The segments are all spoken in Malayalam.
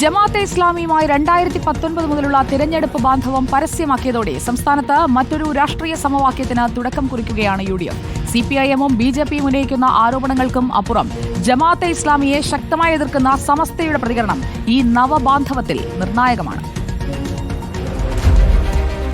ജമാഅത്തെ ഇസ്ലാമിയുമായി രണ്ടായിരത്തി പത്തൊൻപത് മുതലുള്ള തിരഞ്ഞെടുപ്പ് ബാന്ധവം പരസ്യമാക്കിയതോടെ സംസ്ഥാനത്ത് മറ്റൊരു രാഷ്ട്രീയ സമവാക്യത്തിന് തുടക്കം കുറിക്കുകയാണ് U D F C P I എമ്മും ബി ജെ പിയും ഉന്നയിക്കുന്ന ആരോപണങ്ങൾക്കും അപ്പുറം ജമാഅത്തെ ഇസ്ലാമിയെ ശക്തമായി എതിർക്കുന്ന സമസ്തയുടെ പ്രതികരണം ഈ നവബാന്ധവത്തിൽ നിർണായകമാണ്.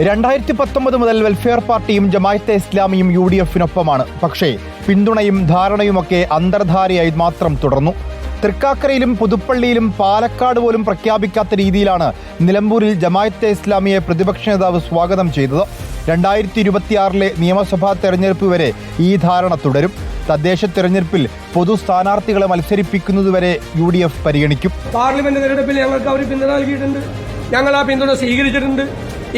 രണ്ടായിരത്തി പത്തൊമ്പത് മുതൽ വെൽഫെയർ പാർട്ടിയും ജമായത്തെ ഇസ്ലാമിയും യു ഡി എഫിനൊപ്പമാണ് പക്ഷേ പിന്തുണയും ധാരണയുമൊക്കെ അന്തർധാരയായി മാത്രം തുടർന്നു. തൃക്കാക്കരയിലും പുതുപ്പള്ളിയിലും പാലക്കാട് പോലും പ്രഖ്യാപിക്കാത്ത രീതിയിലാണ് നിലമ്പൂരിൽ ജമായത്തെ ഇസ്ലാമിയെ പ്രതിപക്ഷ നേതാവ് സ്വാഗതം ചെയ്തത്. രണ്ടായിരത്തി ഇരുപത്തിയാറിലെ നിയമസഭാ തെരഞ്ഞെടുപ്പ് വരെ ഈ ധാരണ തുടരും. തദ്ദേശ തെരഞ്ഞെടുപ്പിൽ പൊതു സ്ഥാനാർത്ഥികളെ മത്സരിപ്പിക്കുന്നതുവരെ യു ഡി എഫ് പരിഗണിക്കും. പാർലമെന്റ് തെരഞ്ഞെടുപ്പിൽ ഞങ്ങൾക്ക് അവർ പിന്തുണ നൽകിയിട്ടുണ്ട്. ഞങ്ങൾ ആ പിന്തുണ സ്വീകരിച്ചിട്ടുണ്ട്.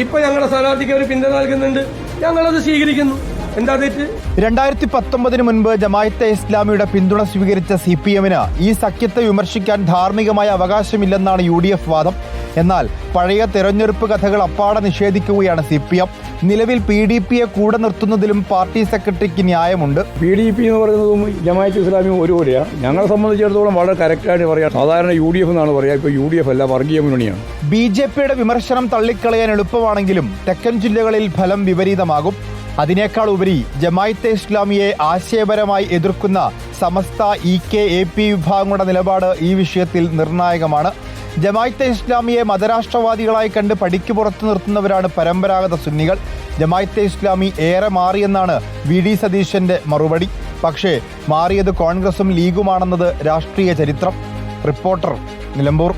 ഇപ്പൊ ഞങ്ങളുടെ സ്ഥാനാർത്ഥിക്ക് അവർ പിന്തുണ നൽകുന്നുണ്ട്. ഞങ്ങളത് സ്വീകരിക്കുന്നു. എന്താ തെറ്റ് രണ്ടായിരത്തി പത്തൊമ്പതിന് മുൻപ് ജമായത്തെ ഇസ്ലാമിയുടെ പിന്തുണ സ്വീകരിച്ച സി പി എമ്മിന് ഈ സഖ്യത്തെ വിമർശിക്കാൻ ധാർമ്മികമായ അവകാശമില്ലെന്നാണ് യു ഡി എഫ് വാദം. എന്നാൽ പഴയ തെരഞ്ഞെടുപ്പ് കഥകൾ അപ്പാടെ നിഷേധിക്കുകയാണ് സി പി എം. നിലവിൽ പി ഡി പിയെ കൂടെ നിർത്തുന്നതിലും പാർട്ടി സെക്രട്ടറിക്ക് ന്യായമുണ്ട്. പി ഡി പി എന്ന് പറയുന്നതും ജമായത്ത് ഇസ്ലാമിയും ഒരുപോലെയാണ് ഞങ്ങളെ സംബന്ധിച്ചിടത്തോളം വളരെ കറക്റ്റായിട്ട് പറയാം. സാധാരണ യു ഡി എഫ് എന്നാണ് പറയുക ഇപ്പോൾ യു ഡി എഫ് അല്ല വർഗീയ മുന്നണിയാണ്. ബി ജെ പിയുടെ വിമർശനം തള്ളിക്കളയാൻ എളുപ്പമാണെങ്കിലും തെക്കൻ ജില്ലകളിൽ ഫലം വിപരീതമാകും. അതിനേക്കാൾ ഉപരി ജമായത്തെ ഇസ്ലാമിയെ ആശയപരമായി എതിർക്കുന്ന Samastha E K A P വിഭാഗങ്ങളുടെ നിലപാട് ഈ വിഷയത്തിൽ നിർണായകമാണ്. ജമായത്തെ ഇസ്ലാമിയെ മതരാഷ്ട്രവാദികളായി കണ്ട് പടിക്ക് പുറത്തു നിർത്തുന്നവരാണ് പരമ്പരാഗത സുന്നികൾ. ജമായത്തെ ഇസ്ലാമി ഏറെ മാറിയെന്നാണ് വി ഡി സതീശന്റെ മറുപടി. പക്ഷേ മാറിയത് കോൺഗ്രസും ലീഗുമാണെന്നത് രാഷ്ട്രീയ ചരിത്രം. റിപ്പോർട്ടർ നിലമ്പൂർ.